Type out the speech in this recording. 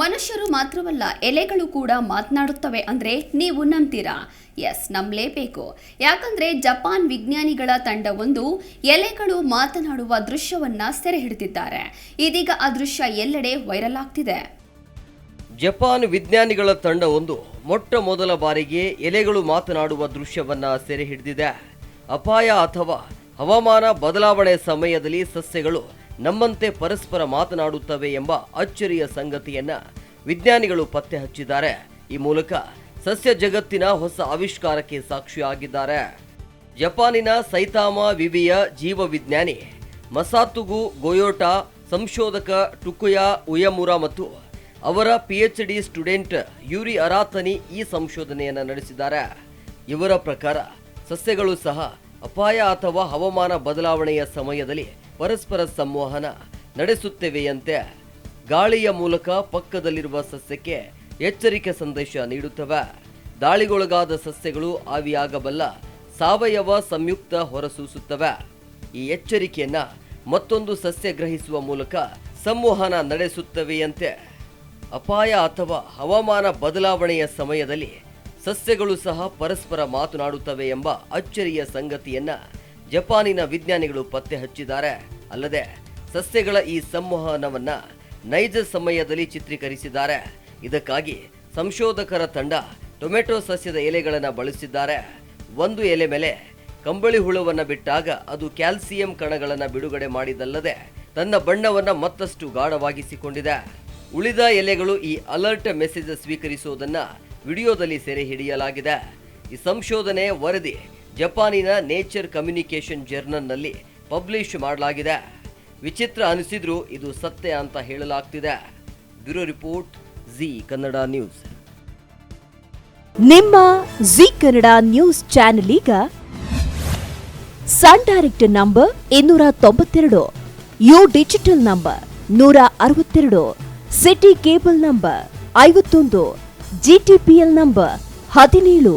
ಮನುಷ್ಯರು ಮಾತ್ರವಲ್ಲ, ಎಲೆಗಳು ಕೂಡ ಮಾತನಾಡುತ್ತವೆ ಅಂದರೆ ನೀವು ನಂಬ್ತೀರಾ? ಎಸ್, ನಂಬಲೇಬೇಕು. ಯಾಕಂದ್ರೆ ಜಪಾನ್ ವಿಜ್ಞಾನಿಗಳ ತಂಡವೊಂದು ಎಲೆಗಳು ಮಾತನಾಡುವ ದೃಶ್ಯವನ್ನ ಸೆರೆ ಹಿಡಿದಿದ್ದಾರೆ. ಇದೀಗ ಆ ದೃಶ್ಯ ಎಲ್ಲೆಡೆ ವೈರಲ್ ಆಗ್ತಿದೆ. ಜಪಾನ್ ವಿಜ್ಞಾನಿಗಳ ತಂಡವೊಂದು ಮೊಟ್ಟ ಮೊದಲ ಬಾರಿಗೆ ಎಲೆಗಳು ಮಾತನಾಡುವ ದೃಶ್ಯವನ್ನ ಸೆರೆ ಹಿಡಿದಿದೆ. ಅಪಾಯ ಅಥವಾ ಹವಾಮಾನ ಬದಲಾವಣೆ ಸಮಯದಲ್ಲಿ ಸಸ್ಯಗಳು ನಮ್ಮಂತೆ ಪರಸ್ಪರ ಮಾತನಾಡುತ್ತವೆ ಎಂಬ ಅಚ್ಚರಿಯ ಸಂಗತಿಯನ್ನ ವಿಜ್ಞಾನಿಗಳು ಪತ್ತೆ ಹಚ್ಚಿದ್ದಾರೆ. ಈ ಮೂಲಕ ಸಸ್ಯ ಜಗತ್ತಿನ ಹೊಸ ಆವಿಷ್ಕಾರಕ್ಕೆ ಸಾಕ್ಷಿಯಾಗಿದ್ದಾರೆ. ಜಪಾನಿನ ಸೈತಾಮ ವಿವಿಯ ಜೀವವಿಜ್ಞಾನಿ ಮಸಾತುಗು ಗೊಯೋಟಾ, ಸಂಶೋಧಕ ಟುಕುಯಾ ಉಯಮುರಾ ಮತ್ತು ಅವರ pH D student Yuri Aratani ಈ ಸಂಶೋಧನೆಯನ್ನು ನಡೆಸಿದ್ದಾರೆ. ಇವರ ಪ್ರಕಾರ ಸಸ್ಯಗಳು ಸಹ ಅಪಾಯ ಅಥವಾ ಹವಾಮಾನ ಬದಲಾವಣೆಯ ಸಮಯದಲ್ಲಿ ಪರಸ್ಪರ ಸಂವಹನ ನಡೆಸುತ್ತವೆಯಂತೆ ಗಾಳಿಯ ಮೂಲಕ ಪಕ್ಕದಲ್ಲಿರುವ ಸಸ್ಯಕ್ಕೆ ಎಚ್ಚರಿಕೆ ಸಂದೇಶ ನೀಡುತ್ತವೆ. ದಾಳಿಗೊಳಗಾದ ಸಸ್ಯಗಳು ಆವಿಯಾಗಬಲ್ಲ ಸಾವಯವ ಸಂಯುಕ್ತ ಹೊರಸೂಸುತ್ತವೆ. ಈ ಎಚ್ಚರಿಕೆಯನ್ನ ಮತ್ತೊಂದು ಸಸ್ಯ ಗ್ರಹಿಸುವ ಮೂಲಕ ಸಂವಹನ ನಡೆಸುತ್ತವೆಯಂತೆ. ಅಪಾಯ ಅಥವಾ ಹವಾಮಾನ ಬದಲಾವಣೆಯ ಸಮಯದಲ್ಲಿ ಸಸ್ಯಗಳು ಸಹ ಪರಸ್ಪರ ಮಾತನಾಡುತ್ತವೆ ಎಂಬ ಅಚ್ಚರಿಯ ಸಂಗತಿಯನ್ನ ಜಪಾನಿನ ವಿಜ್ಞಾನಿಗಳು ಪತ್ತೆ ಹಚ್ಚಿದ್ದಾರೆ. ಅಲ್ಲದೆ, ಸಸ್ಯಗಳ ಈ ಸಂವಹನವನ್ನು ನೈಜ ಸಮಯದಲ್ಲಿ ಚಿತ್ರೀಕರಿಸಿದ್ದಾರೆ. ಇದಕ್ಕಾಗಿ ಸಂಶೋಧಕರ ತಂಡ ಟೊಮೆಟೊ ಸಸ್ಯದ ಎಲೆಗಳನ್ನು ಬಳಸಿದ್ದಾರೆ. ಒಂದು ಎಲೆ ಮೇಲೆ ಕಂಬಳಿ ಹುಳವನ್ನು ಬಿಟ್ಟಾಗ ಅದು ಕ್ಯಾಲ್ಸಿಯಂ ಕಣಗಳನ್ನು ಬಿಡುಗಡೆ ಮಾಡಿದಲ್ಲದೆ, ತನ್ನ ಬಣ್ಣವನ್ನು ಮತ್ತಷ್ಟು ಗಾಢವಾಗಿಸಿಕೊಂಡಿದೆ. ಉಳಿದ ಎಲೆಗಳು ಈ ಅಲರ್ಟ್ ಮೆಸೇಜ್ ಸ್ವೀಕರಿಸುವುದನ್ನು ವಿಡಿಯೋದಲ್ಲಿ ಸೆರೆ ಹಿಡಿಯಲಾಗಿದೆ ಈ ಸಂಶೋಧನೆ ವರದಿ ಜಪಾನಿನ ನೇಚರ್ ಕಮ್ಯುನಿಕೇಷನ್ ಜರ್ನಲ್ನಲ್ಲಿ ಪಬ್ಲಿಷ್ ಮಾಡಲಾಗಿದೆ. ವಿಚಿತ್ರ ಅನಿಸಿದ್ರೂ ಇದು ಸತ್ಯ ಅಂತ ಹೇಳಲಾಗ್ತಿದೆ. Bureau report, Zee Kannada news. ನಿಮ್ಮ ಜಿ ಕನ್ನಡ ನ್ಯೂಸ್ ಚಾನೆಲ್ ಈಗ ಸನ್ ಡೈರೆಕ್ಟ್ ನಂಬರ್ ಇನ್ನೂರ ತೊಂಬತ್ತೆರಡು, ಯು ಡಿಜಿಟಲ್ ನಂಬರ್ ನೂರ ಅರವತ್ತೆರಡು, ಸಿಟಿ ಕೇಬಲ್ ನಂಬರ್ ಐವತ್ತೊಂದು ಜಿಟಿಪಿಎಲ್ ನಂಬರ್ ಹದಿನೇಳು.